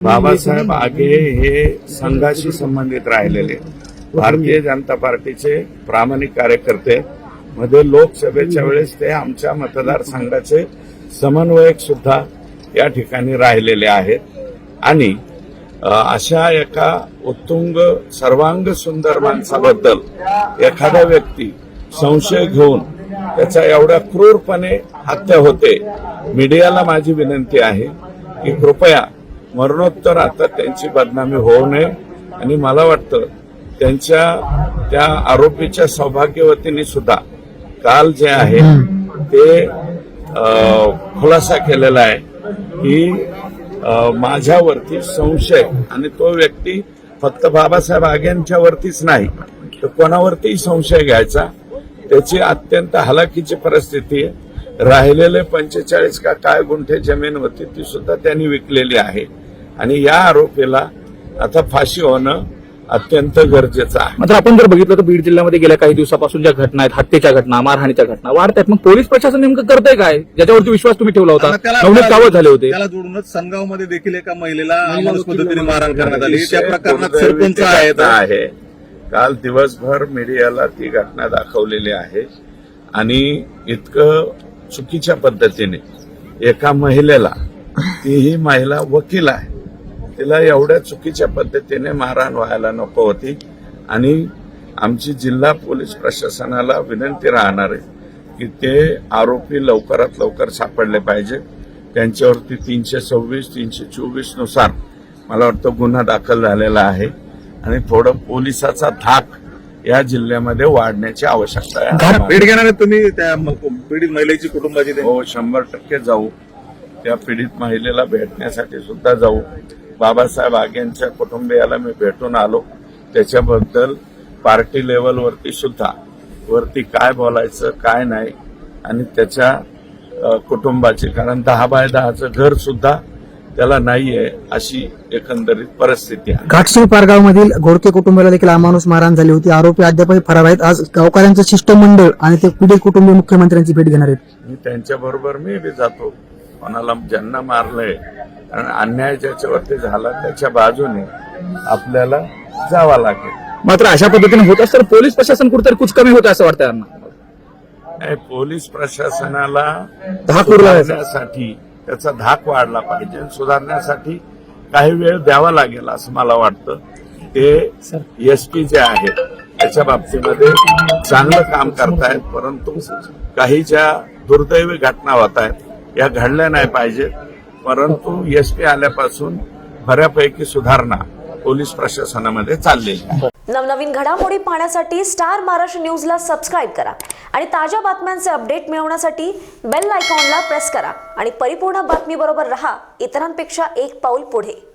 बाबासाहेब आगे हे संघाशी संबंधित राहिलेले. भारतीय जनता पार्टीचे प्रामाणिक कार्यकर्ते. मध्ये लोकसभेच्या वेळेस ते आमच्या मतदारसंघाचे समन्वयक सुद्धा या ठिकाणी राहिलेले आहेत. आणि अशा एका उत्तुंग सर्वांग सुंदर माणसाबद्दल एखादा व्यक्ती संशय घेऊन त्याचा एवढ्या क्रूरपणे हत्या होते मीडियाला माझी विनंती आहे की कृपया मरणोत्तर आता त्यांची बदनामी होऊ नये. आणि मला वाटतं त्यांच्या त्या आरोपीच्या सौभाग्यवतीने सुद्धा काल जे आहे ते खुलासा केलेला आहे की माझ्यावरती संशय आणि तो व्यक्ती फक्त बाबासाहेब आग्यांच्या वरतीच नाही तर कोणावरतीही संशय घ्यायचा. त्याची अत्यंत हलाखीची परिस्थिती आहे. राहिलेले पंचेचाळीस का काय गुंठे जमीन होती ती सुद्धा त्यांनी विकलेली आहे. आणि या आरोपीला आता फाशी होणं अत्यंत गरजेचं आहे. मात्र आपण जर बघितलं तर बीड जिल्ह्यामध्ये गेल्या काही दिवसापासून ज्या घटना आहेत हत्येच्या घटना मारहाणीच्या घटना वाढतात मग पोलीस प्रशासन नेमकं करतंय काय? ज्याच्यावरती विश्वास तुम्ही ठेवला होता? कावत झाले होते. त्याला जोडूनच संगावमध्ये देखील एका महिलेला पद्धतीने मारहाण करण्यात आली. त्या प्रकरणात सरपंच आहे. काल दिवसभर मीडियाला ती घटना दाखवलेली आहे. आणि इतकं चुकीच्या पद्धतीने एका महिलेला ती ही महिला वकील आहे. तिला एवढ्या चुकीच्या पद्धतीने मारहाण व्हायला नको होती. आणि आमची जिल्हा पोलीस प्रशासनाला विनंती राहणार आहे की ते आरोपी लवकरात लवकर सापडले पाहिजे. त्यांच्यावरती तीनशे सव्वीस तीनशे चोवीसनुसार मला वाटतं गुन्हा दाखल झालेला आहे. आणि थोडं पोलिसाचा धाक या जिल्ह्यामध्ये वाढण्याची आवश्यकता आहे. भेट घेणार तुम्ही? त्या पीडित महिलेची कुटुंबाची? हो शंभर टक्के जाऊ. त्या पीडित महिलेला भेटण्यासाठी सुद्धा जाऊ. बाबासाहेब आगेंच्या कुटुंबियाला मी भेटून आलो. त्याच्याबद्दल पार्टी लेवलवरती सुद्धा वरती काय बोलायचं काय नाही आणि त्याच्या कुटुंबाचे कारण दहा बाय दहाचं घर सुद्धा त्याला नाहीये अशी एकंदरीत परिस्थिती आहे. घाटशिळ पारगावमधील घोडके कुटुंबाला देखील अमानुष मारहाण झाली होती. आरोपी अद्यापही फरार आहेत. आज गावकऱ्यांचं शिष्टमंडळ आणि ते पीडित कुटुंबीय मुख्यमंत्र्यांची भेट घेणार आहेत. मी त्यांच्या बरोबर मी बी जातो. कोणाला ज्यांना मारलंय आणि अन्याय ज्याच्यावरती झाला त्याच्या बाजूने आपल्याला जावा लागेल. मात्र अशा पद्धतीने होत असतं तर पोलीस प्रशासन कुठेतरी कुछ कमी होतं असं वाटतं यांना. पोलीस प्रशासनाला धाक. सुधारण्यासाठी त्याचा धाक वाढला पाहिजे सुधारण्यासाठी काही वेळ द्यावा लागेल असं मला वाटतं. ते एस पी जे आहेत त्याच्या बाबतीमध्ये चांगलं काम करतायत परंतु काही ज्या दुर्दैवी घटना होत आहेत. या घडल्या नाही पाहिजेत परंतु एस पी आल्यापासून बऱ्यापैकी सुधारणा पोलीस प्रशासनामध्ये चाललेली आहे. नवनवीन घडामोडी पाहण्यासाठी स्टार महाराष्ट्र न्यूजला सबस्क्राईब करा आणि ताज्या बातम्यांचे अपडेट मिळवण्यासाठी बेल आयकॉनला प्रेस करा. आणि परिपूर्ण बातमीबरोबर रहा. इतरांपेक्षा एक पाऊल पुढे.